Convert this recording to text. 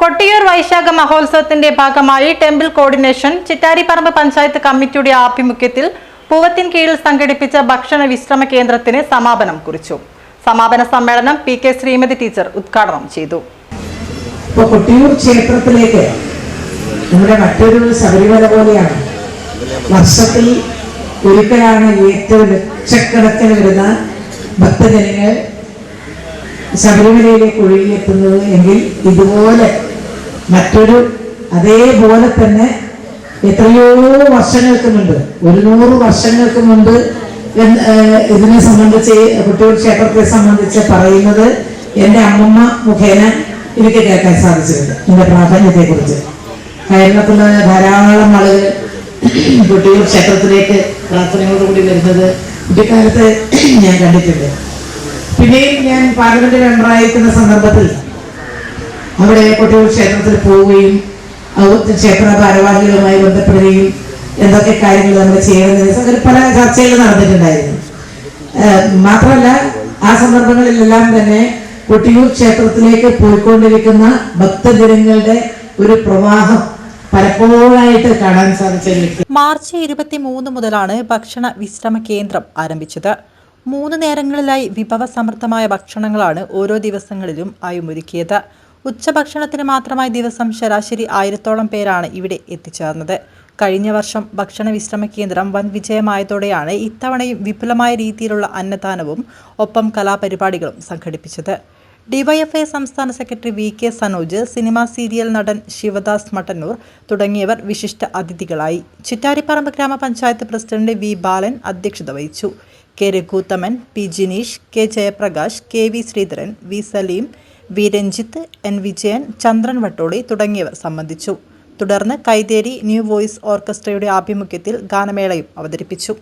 കൊട്ടിയൂർ വൈശാഖ മഹോത്സവത്തിന്റെ ഭാഗമായി temple coordination Chittariparamba panchayat കമ്മിറ്റിയുടെ ആഭിമുഖ്യത്തിൽ പൂവത്തിൻ കീഴിൽ സംഘടിപ്പിച്ച ഭക്ഷണ വിശ്രമ കേന്ദ്രത്തിന് സമാപനം കുറിച്ചു. സമാപന സമ്മേളനം പി കെ ശ്രീമതി ടീച്ചർ ഉദ്ഘാടനം ചെയ്തു. കൊട്ടിയൂർ ക്ഷേത്രത്തിലേക്ക് നമ്മുടെ മറ്റൊരു ശബരിമല പോലെയാണ്. വർഷത്തിൽ ഒരിക്കലാണ് ഏറ്റവും ലക്ഷക്കണക്കിന് വരുന്ന ഭക്തജനങ്ങൾ ശബരിമലയിലേക്ക് ഒഴുകിയെത്തുന്നത് എങ്കിൽ ഇതുപോലെ മറ്റൊരു അതേപോലെ തന്നെ എത്രയോ വർഷങ്ങൾക്ക് മുൻപ് ഒരു നൂറ് വർഷങ്ങൾക്ക് മുൻപ് ഇതിനെ സംബന്ധിച്ച് കുട്ടിയൂർ ക്ഷേത്രത്തെ സംബന്ധിച്ച് പറയുന്നത് എന്റെ അമ്മമ്മ മുഖേന എനിക്ക് കേൾക്കാൻ സാധിച്ചിട്ടുണ്ട് എന്റെ പ്രാധാന്യത്തെ കുറിച്ച് കേരളത്തിലുള്ള ധാരാളം ആളുകൾ കുട്ടിയൂർ ക്ഷേത്രത്തിലേക്ക് പ്രാർത്ഥനയോടുകൂടി വരുന്നത് കുട്ടിക്കാലത്ത് ഞാൻ കണ്ടിട്ടുണ്ട്. പിന്നെയും ഞാൻ പാർലമെന്റ് മെമ്പറായിരിക്കുന്ന സന്ദർഭത്തിൽ അവിടെ കൊട്ടിയൂർ ക്ഷേത്രത്തിൽ പോവുകയും ക്ഷേത്ര ഭാരവാഹികളുമായി ബന്ധപ്പെടുകയും എന്തൊക്കെ കാര്യങ്ങൾ നമ്മൾ ചെയ്യണമെന്ന് പല ചർച്ചകൾ നടന്നിട്ടുണ്ടായിരുന്നു. മാത്രമല്ല ആ സന്ദർഭങ്ങളിലെല്ലാം തന്നെ കൊട്ടിയൂർ ക്ഷേത്രത്തിലേക്ക് പോയിക്കൊണ്ടിരിക്കുന്ന ഭക്തജനങ്ങളുടെ ഒരു പ്രവാഹം പലപ്പോഴായിട്ട് കാണാൻ സാധിച്ച മാർച്ച് ഇരുപത്തി മൂന്ന് മുതലാണ് ഭക്ഷണ വിശ്രമ കേന്ദ്രം ആരംഭിച്ചത്. മൂന്ന് നേരങ്ങളിലായി വിഭവ സമൃദ്ധമായ ഭക്ഷണങ്ങളാണ് ഓരോ ദിവസങ്ങളിലും ആയുമൊരുക്കിയത് ഉച്ചഭക്ഷണത്തിന് മാത്രമായി ദിവസം ശരാശരി ആയിരത്തോളം പേരാണ് ഇവിടെ എത്തിച്ചേർന്നത്. കഴിഞ്ഞ വർഷം ഭക്ഷണ വിശ്രമ കേന്ദ്രം വൻ വിജയമായതോടെയാണ് ഇത്തവണയും വിപുലമായ രീതിയിലുള്ള അന്നദാനവും ഒപ്പം കലാപരിപാടികളും സംഘടിപ്പിച്ചത്. ഡിവൈഎഫ്ഐ സംസ്ഥാന secretary V K Sanoj cinema serial നടൻ ശിവദാസ് മട്ടന്നൂർ തുടങ്ങിയവർ വിശിഷ്ട അതിഥികളായി. ചിറ്റാരിപ്പറമ്പ് ഗ്രാമപഞ്ചായത്ത് പ്രസിഡന്റ് വി ബാലൻ അധ്യക്ഷത വഹിച്ചു. K Raghuthaman P Jineesh K Jayaprakash K V Sreedharan V Saleem V Ranjith N. Vijayan Chandran Vattoli തുടങ്ങിയവർ സംബന്ധിച്ചു. തുടർന്ന് കൈതേരി ന്യൂ വോയിസ് ഓർക്കസ്ട്രയുടെ ആഭിമുഖ്യത്തിൽ ഗാനമേളയും അവതരിപ്പിച്ചു.